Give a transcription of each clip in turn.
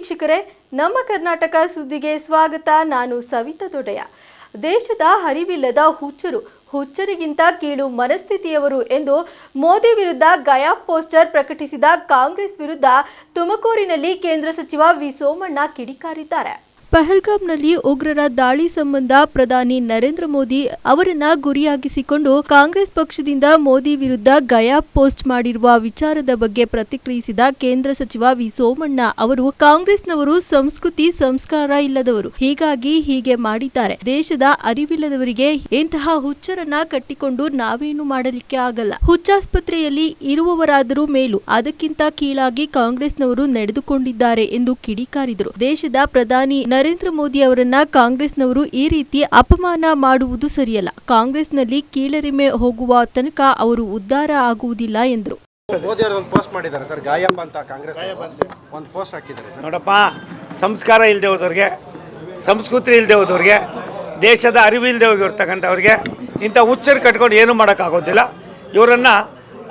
ವೀಕ್ಷಕರೇ, ನಮ್ಮ ಕರ್ನಾಟಕ ಸುದ್ದಿಗೆ ಸ್ವಾಗತ. ನಾನು ಸವಿತಾ ದೊಡೆಯ ದೇಶದ ಹರಿವಿಲ್ಲದ ಹುಚ್ಚರು, ಹುಚ್ಚರಿಗಿಂತ ಕೀಳು ಮನಸ್ಥಿತಿಯವರು ಎಂದು ಮೋದಿ ವಿರುದ್ಧ ಗಯಾ ಪೋಸ್ಟರ್ ಪ್ರಕಟಿಸಿದ ಕಾಂಗ್ರೆಸ್ ವಿರುದ್ಧ ತುಮಕೂರಿನಲ್ಲಿ ಕೇಂದ್ರ ಸಚಿವ ವಿ ಸೋಮಣ್ಣ ಕಿಡಿಕಾರಿದ್ದಾರೆ. ಪಹಲ್ಗಾಮ್ನಲ್ಲಿ ಉಗ್ರರ ದಾಳಿ ಸಂಬಂಧ ಪ್ರಧಾನಿ ನರೇಂದ್ರ ಮೋದಿ ಅವರನ್ನ ಗುರಿಯಾಗಿಸಿಕೊಂಡು ಕಾಂಗ್ರೆಸ್ ಪಕ್ಷದಿಂದ ಮೋದಿ ವಿರುದ್ಧ ಗಯಾ ಪೋಸ್ಟ್ ಮಾಡಿರುವ ವಿಚಾರದ ಬಗ್ಗೆ ಪ್ರತಿಕ್ರಿಯಿಸಿದ ಕೇಂದ್ರ ಸಚಿವ ವಿ ಸೋಮಣ್ಣ ಅವರು, ಕಾಂಗ್ರೆಸ್ನವರು ಸಂಸ್ಕೃತಿ ಸಂಸ್ಕಾರ ಇಲ್ಲದವರು, ಹೀಗಾಗಿ ಹೀಗೆ ಮಾಡಿದ್ದಾರೆ. ದೇಶದ ಅರಿವಿಲ್ಲದವರಿಗೆ ಇಂತಹ ಹುಚ್ಚರನ್ನ ಕಟ್ಟಿಕೊಂಡು ನಾವೇನು ಮಾಡಲಿಕ್ಕೆ ಆಗಲ್ಲ. ಹುಚ್ಚಾಸ್ಪತ್ರೆಯಲ್ಲಿ ಇರುವವರಾದರೂ ಮೇಲು, ಅದಕ್ಕಿಂತ ಕೀಳಾಗಿ ಕಾಂಗ್ರೆಸ್ನವರು ನಡೆದುಕೊಂಡಿದ್ದಾರೆ ಎಂದು ಕಿಡಿಕಾರಿದರು. ದೇಶದ ಪ್ರಧಾನಿ ನರೇಂದ್ರ ಮೋದಿ ಅವರನ್ನ ಕಾಂಗ್ರೆಸ್ನವರು ಈ ರೀತಿ ಅಪಮಾನ ಮಾಡುವುದು ಸರಿಯಲ್ಲ. ಕಾಂಗ್ರೆಸ್ನಲ್ಲಿ ಕೀಳರಿಮೆ ಹೋಗುವ ತನಕ ಅವರು ಉದ್ಧಾರ ಆಗುವುದಿಲ್ಲ ಎಂದರು. ಮೋದಿ ಅವರು ಒಂದು ಪೋಸ್ಟ್ ಮಾಡಿದ್ದಾರೆ ಸರ್ ಗಾಯಪ್ಪ ಅಂತ ಕಾಂಗ್ರೆಸ್ ಒಂದು ಪೋಸ್ಟ್ ಹಾಕಿದ್ದಾರೆ ಸರ್. ನೋಡಪ್ಪ ಸಂಸ್ಕಾರ ಇಲ್ಲದೆ ಹೋದವ್ರಿಗೆ ಸಂಸ್ಕೃತಿ ಇಲ್ಲದೆ ಹೋದವ್ರಿಗೆ ದೇಶದ ಅರಿವು ಇಲ್ಲದೆ ಹೋಗಿರ್ತಕ್ಕಂಥವ್ರಿಗೆ ಇಂಥ ಹುಚ್ಚರು ಕಟ್ಕೊಂಡು ಏನೂ ಮಾಡೋಕ್ಕಾಗೋದಿಲ್ಲ. ಇವರನ್ನು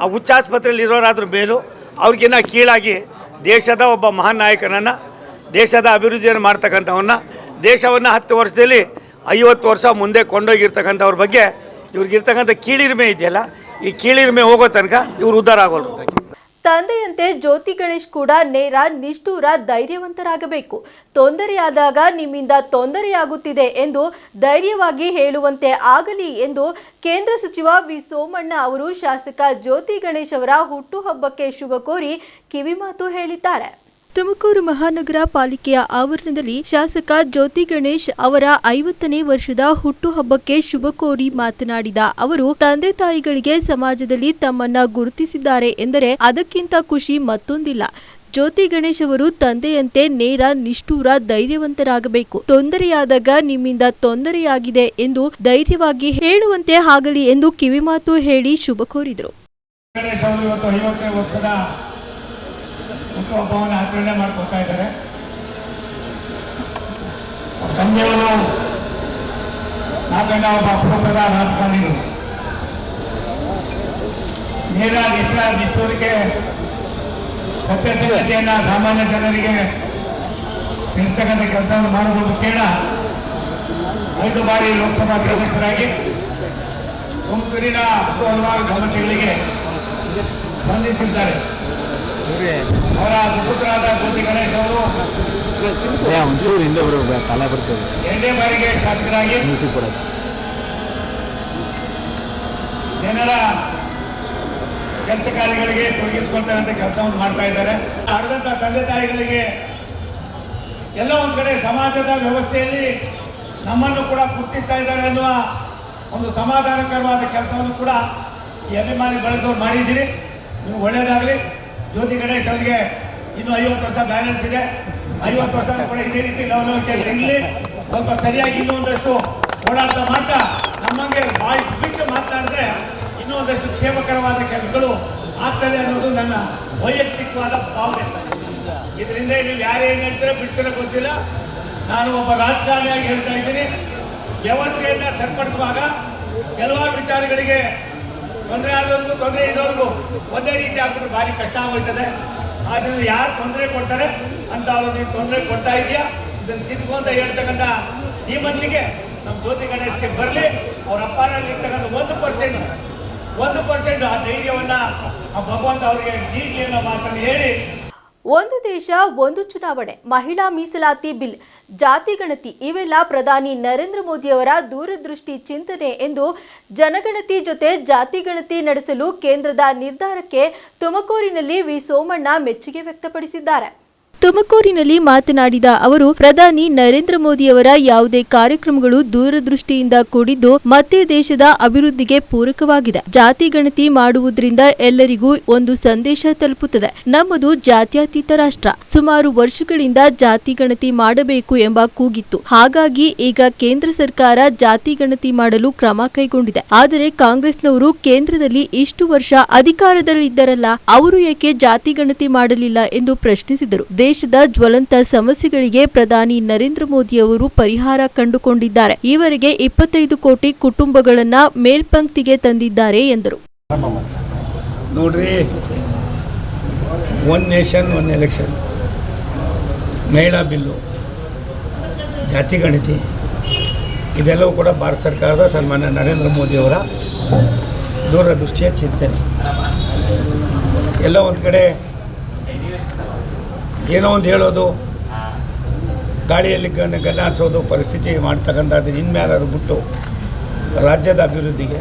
ಆ ಹುಚ್ಚಾಸ್ಪತ್ರೆಯಲ್ಲಿ ಇರೋರಾದ್ರೂ ಮೇಲೂ ಅವ್ರಿಗಿನ್ನ ಕೀಳಾಗಿ ದೇಶದ ಒಬ್ಬ ಮಹಾನ್ ನಾಯಕನನ್ನು ದೇಶದ ಅಭಿವೃದ್ಧಿಯನ್ನು ಮಾಡ್ತಕ್ಕಂಥವನ್ನ ದೇಶವನ್ನು ಹತ್ತು ವರ್ಷದಲ್ಲಿ ಐವತ್ತು ವರ್ಷ ಮುಂದೆ ಕೊಂಡೋಗಿರ್ತಕ್ಕಂಥವ್ರ ಬಗ್ಗೆ ಇವ್ರಿಗಿರ್ತಕ್ಕಂಥ ಕೀಳಿರಿಮೆ ಇದೆಯಲ್ಲ, ಈ ಕೀಳಿರಿಮೆ ಹೋಗೋ ತನಕ ಇವ್ರು ಉದ್ಧಾರ ಆಗೋಲ್ಲ ತಂದೆಯಂತೆ ಜ್ಯೋತಿ ಗಣೇಶ್ ಕೂಡ ನೇರ ನಿಷ್ಠೂರ ಧೈರ್ಯವಂತರಾಗಬೇಕು. ತೊಂದರೆಯಾದಾಗ ನಿಮ್ಮಿಂದ ತೊಂದರೆಯಾಗುತ್ತಿದೆ ಎಂದು ಧೈರ್ಯವಾಗಿ ಹೇಳುವಂತೆ ಆಗಲಿ ಎಂದು ಕೇಂದ್ರ ಸಚಿವ ವಿ ಸೋಮಣ್ಣ ಅವರು ಶಾಸಕ ಜ್ಯೋತಿ ಗಣೇಶ್ ಅವರ ಹುಟ್ಟುಹಬ್ಬಕ್ಕೆ ಶುಭ ಕೋರಿ ಕಿವಿಮಾತು ಹೇಳಿದ್ದಾರೆ. ತುಮಕೂರು ಮಹಾನಗರ ಪಾಲಿಕೆಯ ಆವರಣದಲ್ಲಿ ಶಾಸಕ ಜ್ಯೋತಿ ಗಣೇಶ್ ಅವರ ಐವತ್ತನೇ ವರ್ಷದ ಹುಟ್ಟುಹಬ್ಬಕ್ಕೆ ಶುಭ ಕೋರಿ ಮಾತನಾಡಿದ ಅವರು, ತಂದೆ ತಾಯಿಗಳಿಗೆ ಸಮಾಜದಲ್ಲಿ ತಮ್ಮನ್ನ ಗುರುತಿಸಿದ್ದಾರೆ ಎಂದರೆ ಅದಕ್ಕಿಂತ ಖುಷಿ ಮತ್ತೊಂದಿಲ್ಲ. ಜ್ಯೋತಿ ಗಣೇಶ್ ಅವರು ತಂದೆಯಂತೆ ನೇರ, ನಿಷ್ಠೂರ, ಧೈರ್ಯವಂತರಾಗಬೇಕು. ತೊಂದರೆಯಾದಾಗ ನಿಮ್ಮಿಂದ ತೊಂದರೆಯಾಗಿದೆ ಎಂದು ಧೈರ್ಯವಾಗಿ ಹೇಳುವಂತೆ ಆಗಲಿ ಎಂದು ಕಿವಿಮಾತು ಹೇಳಿ ಶುಭ ಕೋರಿದರು. ಹುಟ್ಟುಹಬ್ಬವನ್ನು ಆಚರಣೆ ಮಾಡ್ಕೊತಾ ಇದ್ದಾರೆ. ಸಂಜೆಯವರು ನಾಗಣ್ಣ ಒಬ್ಬ ಅಪರೂಪದ ರಾಜಕಾರಣಿಗಳು ನೇರ ನಿಷ್ಠ ನಿಷ್ಠೂರಿಗೆ ಸತ್ಯಸಂಧತೆಯನ್ನು ಸಾಮಾನ್ಯ ಜನರಿಗೆ ತಿಳಿಸ್ತಕ್ಕಂಥ ಕೆಲಸವನ್ನು ಮಾಡಬಹುದು ಕೇಳ. ಐದು ಬಾರಿ ಲೋಕಸಭಾ ಸದಸ್ಯರಾಗಿ ತುಮಕೂರಿನ ಹತ್ತು ಹಲವಾರು ಸಮಸ್ಯೆಗಳಿಗೆ ಸ್ಪಂದಿಸಿದ್ದಾರೆ. ಅವರ ಸುಪುತ್ರರಾದ ಜ್ಯೋತಿ ಗಣೇಶ್ ಅವರು ಒಂಚೂರು ಹಿಂದೆ ಬರೋದು ತಲೆ ಬರ್ತದೆ. ಎರಡನೇ ಬಾರಿಗೆ ಶಾಸಕರಾಗಿ ಜನರ ಕೆಲಸ ಕಾರ್ಯಗಳಿಗೆ ತೊಡಗಿಸ್ಕೊಳ್ತಕ್ಕಂಥ ಕೆಲಸವನ್ನು ಮಾಡ್ತಾ ಇದ್ದಾರೆ. ಹರಿದಂಥ ತಂದೆ ತಾಯಿಗಳಿಗೆ ಎಲ್ಲ ಒಂದು ಕಡೆ ಸಮಾಜದ ವ್ಯವಸ್ಥೆಯಲ್ಲಿ ನಮ್ಮನ್ನು ಕೂಡ ಗುರುತಿಸ್ತಾ ಇದ್ದಾರೆ ಅನ್ನುವ ಒಂದು ಸಮಾಧಾನಕರವಾದ ಕೆಲಸವನ್ನು ಕೂಡ ಈ ಅಭಿಮಾನಿ ಬಳಸೋರು ಮಾಡಿದ್ದೀರಿ. ನೀವು ಒಳ್ಳೆಯದಾಗಲಿ ಜ್ಯೋತಿ ಗಣೇಶ್ ಅವರಿಗೆ ಇನ್ನು ಐವತ್ತು ವರ್ಷ ಬ್ಯಾಲೆನ್ಸ್ ಇದೆ. ಐವತ್ತು ವರ್ಷ ಕೂಡ ಇದೇ ರೀತಿ ಲವಲವಿಕೆ ಇರಲಿ. ಸ್ವಲ್ಪ ಸರಿಯಾಗಿ ಇನ್ನೂ ಒಂದಷ್ಟು ಓಡಾಟ ಮಾಡ್ತಾ ನಮ್ಮಂಗೆ ಬಾಯಿ ಬಿಟ್ಟು ಮಾತನಾಡಿದ್ರೆ ಇನ್ನೂ ಒಂದಷ್ಟು ಕ್ಷೇಮಕರವಾದ ಕೆಲಸಗಳು ಆಗ್ತದೆ ಅನ್ನೋದು ನನ್ನ ವೈಯಕ್ತಿಕವಾದ ಭಾವನೆ. ಇದರಿಂದ ನೀವು ಯಾರೇನು ಹೇಳ್ತೀರೋ ಬಿಡ್ತೀರೋ ಗೊತ್ತಿಲ್ಲ. ನಾನು ಒಬ್ಬ ರಾಜಕಾರಣಿಯಾಗಿ ಹೇಳ್ತಾ ಇದ್ದೀನಿ. ವ್ಯವಸ್ಥೆಯನ್ನು ಸರಿಪಡಿಸುವಾಗ ಕೆಲವಾರು ವಿಚಾರಗಳಿಗೆ ತೊಂದರೆ ಆದವ್ರಿಗೂ ತೊಂದರೆ ಇರೋರ್ಗೂ ಒಂದೇ ರೀತಿ ಆಗ್ಬಿಟ್ಟು ಭಾರಿ ಕಷ್ಟ ಆಗೋಯ್ತದೆ. ಆದ್ದರಿಂದ ಯಾರು ತೊಂದರೆ ಕೊಡ್ತಾರೆ ಅಂತ ಅವ್ರು ತೊಂದರೆ ಕೊಡ್ತಾ ಇದೆಯಾ ಇದನ್ನು ತಿದ್ದುಕು ಅಂತ ಹೇಳ್ತಕ್ಕಂಥ ಧೀಮಂತಿಗೆ ನಮ್ಮ ಜ್ಯೋತಿ ಗಣೇಶ್ಗೆ ಬರಲಿ. ಅವ್ರ ಅಪ್ಪನಲ್ಲಿರ್ತಕ್ಕಂಥ ಒಂದು ಪರ್ಸೆಂಟ್ ಒಂದು ಪರ್ಸೆಂಟ್ ಆ ಧೈರ್ಯವನ್ನು ಆ ಭಗವಂತ ಅವರಿಗೆ ನೀಡಲಿ ಅನ್ನೋ ಮಾತನ್ನು ಹೇಳಿ ಒಂದು ದೇಶ, ಒಂದು ಚುನಾವಣೆ, ಮಹಿಳಾ ಮೀಸಲಾತಿ ಬಿಲ್, ಜಾತಿ ಗಣತಿ ಇವೆಲ್ಲ ಪ್ರಧಾನಿ ನರೇಂದ್ರ ಮೋದಿಯವರ ದೂರದೃಷ್ಟಿ ಚಿಂತನೆ ಎಂದು ಜನಗಣತಿ ಜೊತೆ ಜಾತಿ ಗಣತಿ ನಡೆಸಲು ಕೇಂದ್ರದ ನಿರ್ಧಾರಕ್ಕೆ ತುಮಕೂರಿನಲ್ಲಿ ವಿ ಸೋಮಣ್ಣ ಮೆಚ್ಚುಗೆ ವ್ಯಕ್ತಪಡಿಸಿದ್ದಾರೆ. ತುಮಕೂರಿನಲ್ಲಿ ಮಾತನಾಡಿದ ಅವರು, ಪ್ರಧಾನಿ ನರೇಂದ್ರ ಮೋದಿಯವರ ಯಾವುದೇ ಕಾರ್ಯಕ್ರಮಗಳು ದೂರದೃಷ್ಟಿಯಿಂದ ಕೂಡಿದ್ದು ಮತ್ತೆ ದೇಶದ ಅಭಿವೃದ್ಧಿಗೆ ಪೂರಕವಾಗಿದೆ. ಜಾತಿ ಗಣತಿ ಮಾಡುವುದರಿಂದ ಎಲ್ಲರಿಗೂ ಒಂದು ಸಂದೇಶ ತಲುಪುತ್ತದೆ. ನಮ್ಮದು ಜಾತ್ಯತೀತ ರಾಷ್ಟ್ರ. ಸುಮಾರು ವರ್ಷಗಳಿಂದ ಜಾತಿ ಗಣತಿ ಮಾಡಬೇಕು ಎಂಬ ಕೂಗಿತ್ತು. ಹಾಗಾಗಿ ಈಗ ಕೇಂದ್ರ ಸರ್ಕಾರ ಜಾತಿ ಗಣತಿ ಮಾಡಲು ಕ್ರಮ ಕೈಗೊಂಡಿದೆ. ಆದರೆ ಕಾಂಗ್ರೆಸ್ನವರು ಕೇಂದ್ರದಲ್ಲಿ ಇಷ್ಟು ವರ್ಷ ಅಧಿಕಾರದಲ್ಲಿದ್ದರಲ್ಲ, ಅವರು ಏಕೆ ಜಾತಿ ಗಣತಿ ಮಾಡಲಿಲ್ಲ ಎಂದು ಪ್ರಶ್ನಿಸಿದರು. ದೇಶದ ಜ್ವಲಂತ ಸಮಸ್ಯೆಗಳಿಗೆ ಪ್ರಧಾನಿ ನರೇಂದ್ರ ಮೋದಿ ಅವರು ಪರಿಹಾರ ಕಂಡುಕೊಂಡಿದ್ದಾರೆ. ಈವರೆಗೆ ಇಪ್ಪತ್ತೈದು ಕೋಟಿ ಕುಟುಂಬಗಳನ್ನ ಮೇಲ್ಪಂಕ್ತಿಗೆ ತಂದಿದ್ದಾರೆ ಎಂದರು. ನೋಡ್ರಿ ಒನ್ ನೇಷನ್ ಒನ್ ಎಲೆಕ್ಷನ್ ಮಹಿಳಾ ಬಿಲ್ಲು, ಜಾತಿ ಗಣತಿ, ಇದೆಲ್ಲವೂ ಕೂಡ ಭಾರತ ಸರ್ಕಾರದ ಸನ್ಮಾನ್ಯ ನರೇಂದ್ರ ಮೋದಿಯವರ ದೂರದೃಷ್ಟಿಯ ಚಿಂತನೆ. ಎಲ್ಲ ಒಂದು ಕಡೆ ಏನೋ ಒಂದು ಹೇಳೋದು. ಗಾಳಿಯಲ್ಲಿ ಗನ್ನ ಗನ್ನಾಡಿಸೋದು ಪರಿಸ್ಥಿತಿ ಮಾಡ್ತಕ್ಕಂಥದ್ದು ಇನ್ಮೇಲಾದ್ರು ಬಿಟ್ಟು ರಾಜ್ಯದ ಅಭಿವೃದ್ಧಿಗೆ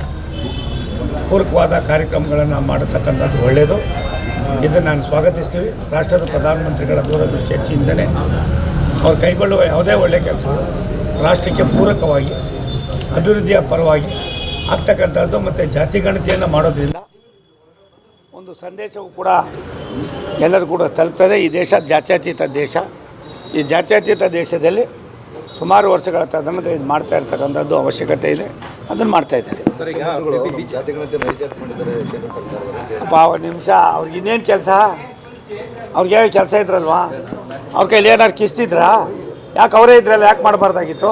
ಪೂರಕವಾದ ಕಾರ್ಯಕ್ರಮಗಳನ್ನು ಮಾಡತಕ್ಕಂಥದ್ದು ಒಳ್ಳೆಯದು ಇದನ್ನು ನಾನು ಸ್ವಾಗತಿಸ್ತೀವಿ. ರಾಷ್ಟ್ರದ ಪ್ರಧಾನಮಂತ್ರಿಗಳ ದೂರದೃಷ್ಟಿ ಹೆಚ್ಚಿಂದನೆ ಅವ್ರು ಕೈಗೊಳ್ಳುವ ಯಾವುದೇ ಒಳ್ಳೆಯ ಕೆಲಸಗಳು ರಾಷ್ಟ್ರಕ್ಕೆ ಪೂರಕವಾಗಿ, ಅಭಿವೃದ್ಧಿಯ ಪರವಾಗಿ ಆಗ್ತಕ್ಕಂಥದ್ದು ಮತ್ತು ಜಾತಿ ಗಣತಿಯನ್ನು ಮಾಡೋದ್ರಿಂದ ಒಂದು ಸಂದೇಶವು ಕೂಡ ಎಲ್ಲರೂ ಕೂಡ ತಲುಪ್ತದೆ. ಈ ದೇಶ ಜಾತ್ಯತೀತ ದೇಶ. ಈ ಜಾತ್ಯತೀತ ದೇಶದಲ್ಲಿ ಸುಮಾರು ವರ್ಷಗಳ ತದನಂತರ ಇದು ಮಾಡ್ತಾ ಇರ್ತಕ್ಕಂಥದ್ದು ಅವಶ್ಯಕತೆ ಇದೆ. ಅದನ್ನು ಮಾಡ್ತಾ ಇದ್ದಾರೆ. ಸರ್ ಈಗ ಅಪ್ಪ ಒಂದು ನಿಮಿಷ. ಅವ್ರಿಗೆ ಇನ್ನೇನು ಕೆಲಸ? ಅವ್ರಿಗೆ ಯಾವ ಕೆಲಸ ಇದ್ರಲ್ವಾ? ಅವ್ರ ಕೈಲಿ ಏನಾರು ಕಿಸ್ತಿದ್ರಾ ಯಾಕೆ ಅವರೇ ಇದ್ರಲ್ಲ ಯಾಕೆ ಮಾಡಬಾರ್ದಾಗಿತ್ತು?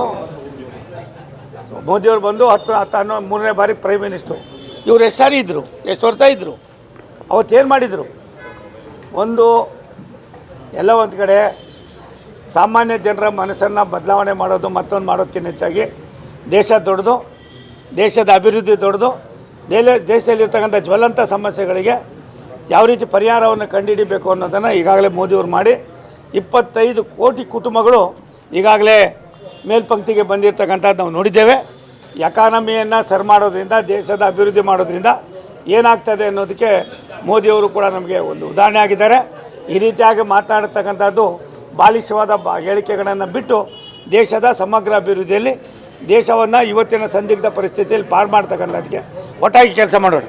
ಮೋದಿಯವ್ರು ಬಂದು ಹತ್ತು ಹತ್ತು ಹನ್ನೊಂದು ಮೂರನೇ ಬಾರಿ ಪ್ರೈಮ್ ಮಿನಿಸ್ಟ್ರು. ಇವ್ರು ಎಷ್ಟು ಸಾರಿ ಇದ್ದರು ಎಷ್ಟು ವರ್ಷ ಇದ್ದರು ಅವತ್ತೇನು ಮಾಡಿದರು? ಒಂದು ಎಲ್ಲ ಒಂದು ಕಡೆ ಸಾಮಾನ್ಯ ಜನರ ಮನಸ್ಸನ್ನು ಬದಲಾವಣೆ ಮಾಡೋದು, ಮತ್ತೊಂದು ಮಾಡೋದಕ್ಕಿಂತ ಹೆಚ್ಚಾಗಿ ದೇಶ ದೊಡ್ಡದು, ದೇಶದ ಅಭಿವೃದ್ಧಿ ದೊಡ್ಡದು ದೇಲ ದೇಶದಲ್ಲಿರ್ತಕ್ಕಂಥ ಜ್ವಲಂತ ಸಮಸ್ಯೆಗಳಿಗೆ ಯಾವ ರೀತಿ ಪರಿಹಾರವನ್ನು ಕಂಡುಹಿಡಿಬೇಕು ಅನ್ನೋದನ್ನು ಈಗಾಗಲೇ ಮೋದಿಯವರು ಮಾಡಿ ಇಪ್ಪತ್ತೈದು ಕೋಟಿ ಕುಟುಂಬಗಳು ಈಗಾಗಲೇ ಮೇಲ್ಪಂಕ್ತಿಗೆ ಬಂದಿರತಕ್ಕಂಥದ್ದು ನಾವು ನೋಡಿದ್ದೇವೆ. ಎಕಾನಮಿಯನ್ನು ಸರ್ ಮಾಡೋದ್ರಿಂದ, ದೇಶದ ಅಭಿವೃದ್ಧಿ ಮಾಡೋದ್ರಿಂದ ಏನಾಗ್ತದೆ ಅನ್ನೋದಕ್ಕೆ ಮೋದಿಯವರು ಕೂಡ ನಮಗೆ ಒಂದು ಉದಾಹರಣೆ ಆಗಿದ್ದಾರೆ. ಈ ರೀತಿಯಾಗಿ ಮಾತನಾಡತಕ್ಕಂಥದ್ದು ಬಾಲಿಷವಾದ ಹೇಳಿಕೆಗಳನ್ನು ಬಿಟ್ಟು ದೇಶದ ಸಮಗ್ರ ಅಭಿವೃದ್ಧಿಯಲ್ಲಿ ದೇಶವನ್ನು ಇವತ್ತಿನ ಸಂದಿಗ್ಧ ಪರಿಸ್ಥಿತಿಯಲ್ಲಿ ಪಾರು ಮಾಡ್ತಕ್ಕಂಥದ್ದಕ್ಕೆ ಒಟ್ಟಾಗಿ ಕೆಲಸ ಮಾಡೋಣ